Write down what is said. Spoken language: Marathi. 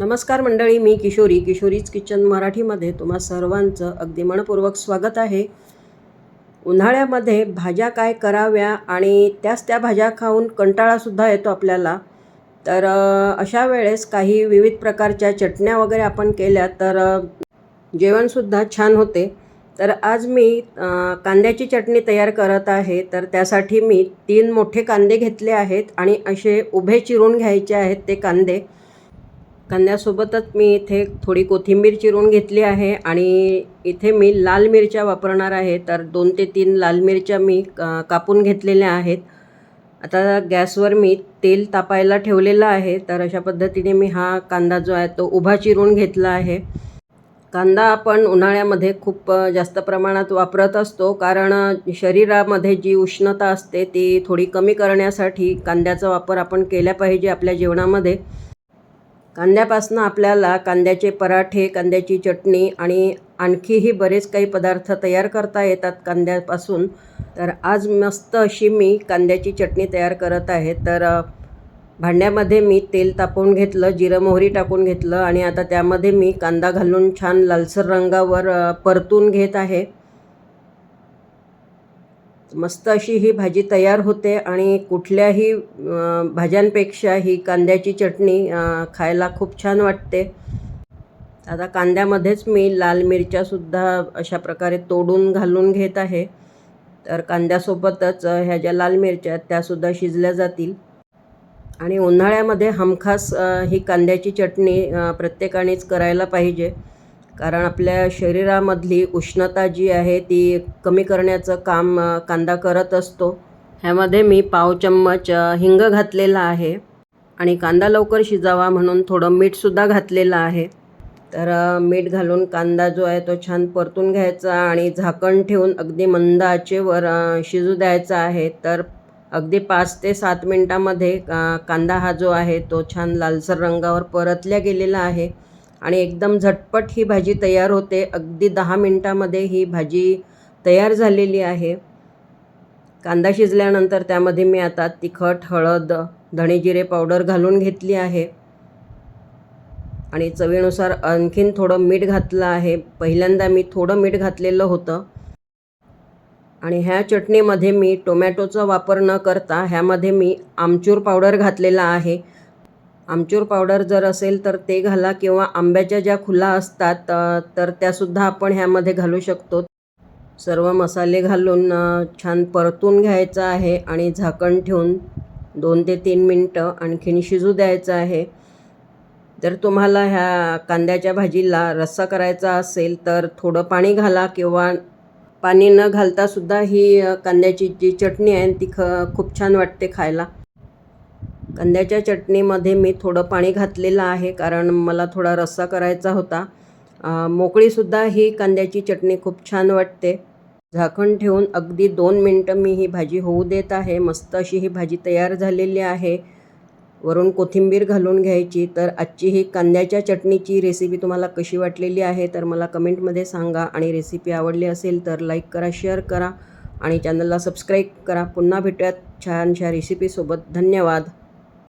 नमस्कार मंडळी मी किशोरी. किशोरीज किचन मराठीमध्ये तुम्हा सर्वांचं अगदी मनपूर्वक स्वागत आहे. उन्हाळ्यामध्ये भाज्या काय कराव्या आणि त्याच त्या भाज्या खाऊन कंटाळासुद्धा येतो आपल्याला. तर अशा वेळेस काही विविध प्रकारच्या चटण्या वगैरे आपण केल्या तर जेवणसुद्धा छान होते. तर आज मी कांद्याची चटणी तयार करत आहे. तर त्यासाठी मी तीन मोठे कांदे घेतले आहेत आणि असे उभे चिरून घ्यायचे आहेत ते कांदे. कांद्यासोबतच मी इथे थोडी कोथिंबीर चिरून घेतली आहे आणि इथे मी लाल मिरच्या वापरणार आहे. तर दोन ते तीन लाल मिरच्या मी कापून घेतलेल्या आहेत. आता गॅसवर मी तेल तापायला ठेवलेलं आहे. तर अशा पद्धतीने मी हा कांदा जो आहे तो उभा चिरून घेतला आहे. कांदा आपण उन्हाळ्यामध्ये खूप जास्त प्रमाणात वापरत असतो. कारण शरीरामध्ये जी उष्णता असते ती थोडी कमी करण्यासाठी कांद्याचा वापर आपण केला पाहिजे आपल्या जेवणामध्ये. कांद्यापासून आपल्याला कांद्याचे पराठे कांद्याची चटणी आणि आणखीही बरेच काही पदार्थ तयार करता येतात कांद्यापासून. तर आज मस्त अशी मी कांद्याची चटणी तयार करत आहे. तर भांड्यामध्ये मी तेल तापवून घेतलं जिरं मोहरी टाकून घेतलं आणि आता त्यामध्ये मी कांदा घालून छान लालसर रंगावर परतून घेत आहे. मस्त अशी ही भाजी तयार होते आणि कुठल्याही भाज्यांपेक्षा ही कांद्याची चटणी खायला खूप छान वाटते. आता कांद्यामध्येच मी लाल मिरच्यासुद्धा अशा प्रकारे तोडून घालून घेत आहे. तर कांद्यासोबतच ह्या ज्या लाल मिरच्या आहेत त्यासुद्धा शिजल्या जातील. आणि उन्हाळ्यामध्ये हमखास ही कांद्याची चटणी प्रत्येकानेच करायला पाहिजे. कारण आपल्या शरीरामधली उष्णता जी आहे ती कमी करण्याचं काम कांदा करत असतो. ह्यामध्ये मी पाव चम्मच हिंग घातलेला आहे आणि कांदा लवकर शिजावा म्हणून थोडं मीठसुद्धा घातलेलं आहे. तर मीठ घालून कांदा जो आहे तो छान परतून घ्यायचा आणि झाकण ठेवून अगदी मंद आचेवर शिजू द्यायचा आहे. तर अगदी पाच ते सात मिनटामध्ये कांदा हा जो आहे तो छान लालसर रंगावर परतल्या गेलेला आहे. आणि एकदम झटपट ही भाजी तयार होते. अगदी दहा मिनटामध्ये ही भाजी तयार झालेली आहे. कांदा शिजल्यानंतर त्यामध्ये मी आता तिखट हळद धणे जिरे पावडर घालून घेतली आहे. आणि चवीनुसार आणखीन थोडं मीठ घातलं आहे. पहिल्यांदा मी थोडं मीठ घातलेलं होतं. आणि ह्या चटणीमध्ये मी टोमॅटोचा वापर न करता ह्यामध्ये मी आमचूर पावडर घातलेला आहे. आमचूर पावडर जर असेल तर ते घाला किंवा आंब्याच्या ज्या खुला असतात तर त्यासुद्धा आपण ह्यामध्ये घालू शकतो. सर्व मसाले घालून छान परतून घ्यायचं आहे आणि झाकण ठेवून दोन ते तीन मिनटं आणखीन शिजू द्यायचं आहे. जर तुम्हाला ह्या कांद्याच्या भाजीला रस्सा करायचा असेल तर थोडं पाणी घाला किंवा पाणी न घालतासुद्धा ही कांद्याची जी चटणी आहे ती ख खूप छान वाटते खायला. कांद्याच्या चटणीमध्ये मी थोडं पाणी घातलेलं आहे कारण मला थोडा रस्सा करायचा होता. मोकळीसुद्धा ही कांद्याची चटणी खूप छान वाटते. झाकण ठेवून अगदी दोन मिनटं मी ही भाजी होऊ देत आहे. मस्त अशी ही भाजी तयार झालेली आहे. वरून कोथिंबीर घालून घ्यायची. तर आजची ही कांद्याच्या चटणीची रेसिपी तुम्हाला कशी वाटलेली आहे तर मला कमेंटमध्ये सांगा. आणि रेसिपी आवडली असेल तर लाईक करा शेअर करा. आणि चॅनलला सबस्क्राईब करा. पुन्हा भेटूयात छानशा रेसिपीसोबत. धन्यवाद.